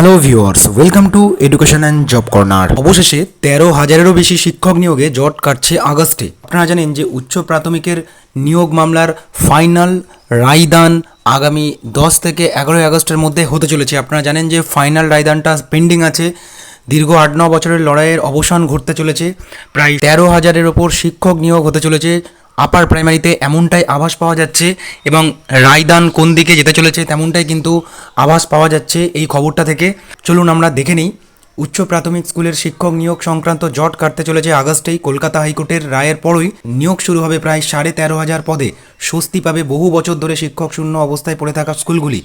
Hello viewers welcome to education and job corner অবশেষে তেরো হাজারেরও বেশি শিক্ষক নিয়োগে জট কাটছে আগস্টে। আপনারা জানেন যে উচ্চ প্রাথমিকের নিয়োগ মামলার ফাইনাল রায়দান আগামী দশ থেকে এগারোই আগস্টের মধ্যে হতে চলেছে। আপনারা জানেন যে ফাইনাল রায়দানটা পেন্ডিং আছে। দীর্ঘ আট ন বছরের লড়াইয়ের অবসান ঘটতে চলেছে। প্রায় তেরো হাজারের ওপর শিক্ষক নিয়োগ হতে চলেছে। আপার প্রাইমারিতে এমনটাই আভাস পাওয়া যাচ্ছে এবং রায়দান কোন দিকে যেতে চলেছে তেমনটাই কিন্তু আভাস পাওয়া যাচ্ছে এই খবরটা থেকে। চলুন আমরা দেখে নিই, উচ্চ প্রাথমিক স্কুলের শিক্ষক নিয়োগ সংক্রান্ত জট কাটতে চলেছে আগস্টেই কলকাতা হাইকোর্টের রায়ের পরই। নিয়োগ শুরু হবে প্রায় সাড়ে তেরো হাজার পদে, স্বস্তি পাবে বহু বছর ধরে শিক্ষক শূন্য অবস্থায় পড়ে থাকা স্কুলগুলি।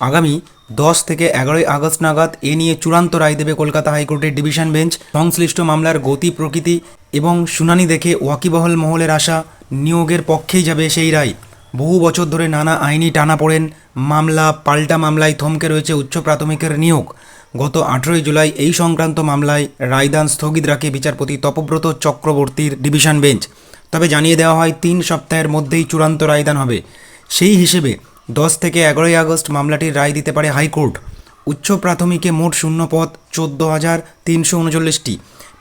আগামী দশ থেকে এগারোই আগস্ট নাগাদ এ নিয়ে চূড়ান্ত রায় দেবে কলকাতা হাইকোর্টের ডিভিশন বেঞ্চ। সংশ্লিষ্ট মামলার গতি, প্রকৃতি এবং শুনানি দেখে ওয়াকিবহল মহলের আশা নিয়োগের পক্ষেই যাবে সেই রায়। বহু বছর ধরে নানা আইনি টানা পড়েন, মামলা, পাল্টা মামলায় থমকে রয়েছে উচ্চ প্রাথমিকের নিয়োগ। গত আঠেরোই জুলাই এই সংক্রান্ত মামলায় রায়দান স্থগিত রাখে বিচারপতি তপব্রত চক্রবর্তীর ডিভিশন বেঞ্চ। তবে জানিয়ে দেওয়া হয়, তিন সপ্তাহের মধ্যেই চূড়ান্ত রায়দান হবে। সেই হিসেবে দশ থেকে এগারোই আগস্ট মামলাটির রায় দিতে পারে হাইকোর্ট। উচ্চ প্রাথমিকে মোট শূন্য পদ, চোদ্দ হাজার তিনশো উনচল্লিশটি।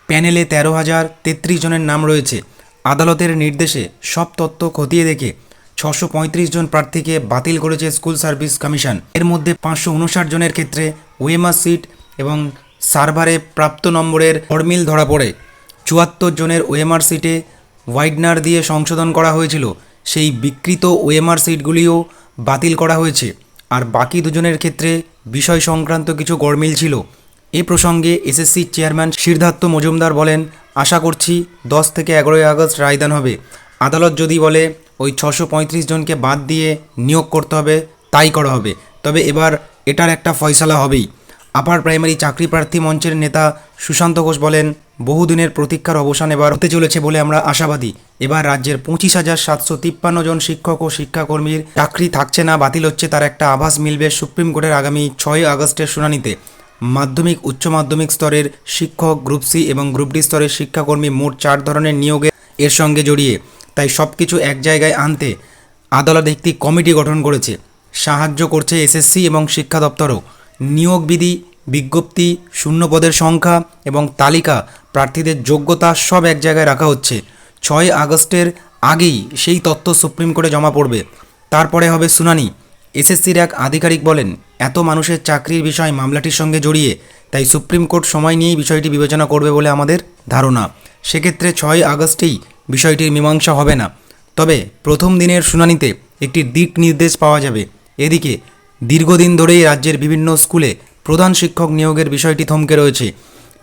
প্যানেলে তেরো হাজার তেত্রিশ জনের নাম রয়েছে। আদালতের নির্দেশে সব তথ্য খতিয়ে দেখে ছশো জন প্রার্থীকে বাতিল করেছে স্কুল সার্ভিস কমিশন। এর মধ্যে পাঁচশো উনষাট জনের ক্ষেত্রে ওয়েমার সিট এবং সার্ভারে প্রাপ্ত নম্বরের ফরমিল ধরা পড়ে। চুয়াত্তর জনের ওয়েমার সিটে ওয়াইডনার দিয়ে সংশোধন করা হয়েছিল। সেই বিকৃত ওয়েমার সিটগুলিও বাতিল করা হয়েছে। আর বাকি দুজনের ক্ষেত্রে বিষয় সংক্রান্ত কিছু গরমিল ছিল। এ প্রসঙ্গে এসএসসি চেয়ারম্যান সিদ্ধার্থ মজুমদার বলেন, আশা করছি দশ থেকে এগারোই আগস্ট রায়দান হবে। আদালত যদি বলে ওই ছশো পঁয়ত্রিশ জনকে বাদ দিয়ে নিয়োগ করতে হবে, তাই করা হবে। তবে এবার এটার একটা ফয়সালা হবেই। আপার প্রাইমারি চাকরি প্রার্থী মঞ্চের নেতা সুশান্ত ঘোষ বলেন, বহুদিনের প্রতীক্ষার অবসান এবার হতে চলেছে বলে আমরা আশাবাদী। এবার রাজ্যের পঁচিশ হাজার সাতশো তিপ্পান্ন জন শিক্ষক ও শিক্ষাকর্মীর চাকরি থাকছে না, বাতিল হচ্ছে তার একটা আভাস মিলবে সুপ্রিম কোর্টের আগামী ছয় আগস্টের শুনানিতে। মাধ্যমিক, উচ্চ মাধ্যমিক স্তরের শিক্ষক গ্রুপ সি এবং গ্রুপ ডি স্তরের শিক্ষাকর্মী মোট চার ধরনের নিয়োগে এর সঙ্গে জড়িয়ে তাই সব কিছু এক জায়গায় আনতে আদালত একটি কমিটি গঠন করেছে। সাহায্য করছে এসএসসি এবং শিক্ষা দপ্তরও। নিয়োগ বিধি, বিজ্ঞপ্তি, শূন্য পদের সংখ্যা এবং তালিকা, প্রার্থীদের যোগ্যতা সব এক জায়গায় রাখা হচ্ছে। ছয় আগস্টের আগেই সেই তথ্য সুপ্রিম কোর্টে জমা পড়বে। তারপরে হবে শুনানি। এসএসসির এক আধিকারিক বলেন, এত মানুষের চাকরির বিষয় মামলাটির সঙ্গে জড়িয়ে, তাই সুপ্রিম কোর্ট সময় নিয়েই বিষয়টি বিবেচনা করবে বলে আমাদের ধারণা। সেক্ষেত্রে ছয় আগস্টেই বিষয়টির মীমাংসা হবে না। তবে প্রথম দিনের শুনানিতে একটি দিক নির্দেশ পাওয়া যাবে। এদিকে, দীর্ঘদিন ধরেই রাজ্যের বিভিন্ন স্কুলে প্রধান শিক্ষক নিয়োগের বিষয়টি থমকে রয়েছে।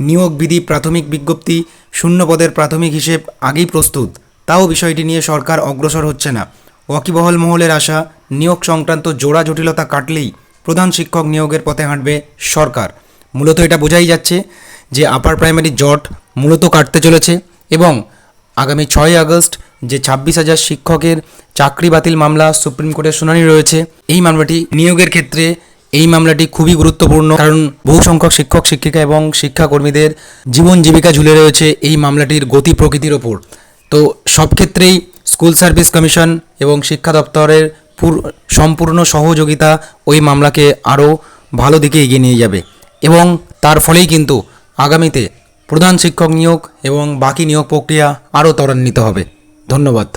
নিয়োগ বিধি প্রাথমিক বিজ্ঞপ্তি শূন্য পদের প্রাথমিক হিসেব আগেই প্রস্তুত। তাও বিষয়টি নিয়ে সরকার অগ্রসর হচ্ছে না। ওয়াকিবহল মহলের আশা, নিয়োগ সংক্রান্ত জোড়া জটিলতা কাটলেই প্রধান শিক্ষক নিয়োগের পথে হাঁটবে সরকার। মূলত এটা বোঝাই যাচ্ছে যে আপার প্রাইমারি জট মূলত কাটতে চলেছে এবং আগামী ছয় আগস্ট যে ছাব্বিশ হাজার শিক্ষকের চাকরি বাতিল মামলা সুপ্রিম কোর্টের শুনানি রয়েছে, এই মামলাটি নিয়োগের ক্ষেত্রে এই মামলাটি খুবই গুরুত্বপূর্ণ। কারণ বহু সংখ্যক শিক্ষক, শিক্ষিকা এবং শিক্ষাকর্মীদের জীবন জীবিকা ঝুলে রয়েছে এই মামলাটির গতি প্রকৃতির ওপর। তো সব ক্ষেত্রেই স্কুল সার্ভিস কমিশন এবং শিক্ষা দপ্তরের সম্পূর্ণ সহযোগিতা ওই মামলাকে আরও ভালো দিকে এগিয়ে নিয়ে যাবে এবং তার ফলেই কিন্তু আগামীতে প্রধান শিক্ষক নিয়োগ এবং বাকি নিয়োগ প্রক্রিয়া আরও ত্বরান্বিত হবে। ধন্যবাদ।